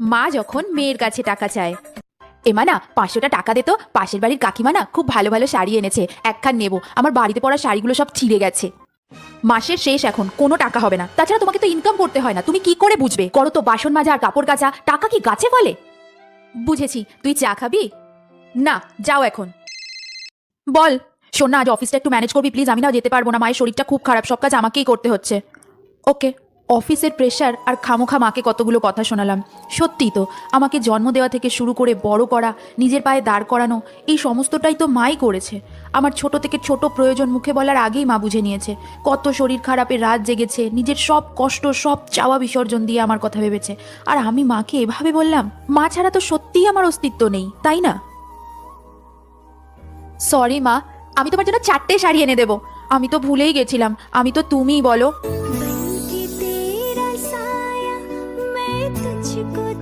মা যখন মেয়ের কাছে টাকা চায়। এমা না পাঁচশোটা টাকা দে তো, পাশের বাড়ির কাকিমা না খুব ভালো ভালো শাড়ি এনেছে, একখান নেব, আমার বাড়িতে পড়া শাড়িগুলো সব ছিঁড়ে গেছে। মাসের শেষ এখন, কোনো টাকা হবে না। তাছাড়া তোমাকে তো ইনকাম করতে হয় না, তুমি কি করে বুঝবে? করো তো বাসন মাজা আর কাপড় কাচা, টাকা কি গাছে ফলে? বুঝেছি, তুই চা খাবি? না, যাও এখন। বল, শোন না, আজ অফিসটা একটু ম্যানেজ করবি প্লিজ আমি না যেতে পারব না, মায়ের শরীরটা খুব খারাপ, সব কাজ আমাকেই করতে হচ্ছে। ওকে অফিসের প্রেশার আর খামোখা মাকে কতগুলো কথা শোনালাম। সত্যিই তো, আমাকে জন্ম দেওয়া থেকে শুরু করে বড় করা, নিজের পায়ে দাঁড় করানো, এই সমস্তটাই তো মাই করেছে। আমার ছোট থেকে ছোট প্রয়োজন মুখে বলার আগেই মা বুঝে নিয়েছে। কত শরীর খারাপে রাত জেগেছে, নিজের সব কষ্ট, সব চাওয়া বিসর্জন দিয়ে আমার কথা ভেবেছে। আর আমি মাকে এভাবে বললাম, মা ছাড়া তো সত্যিই আমার অস্তিত্ব নেই, তাই না? সরি মা, আমি তোমার জন্য চারটে শাড়ি এনে দেবো। আমি তো ভুলেই গেছিলাম। আমি তো তুমিই বলো।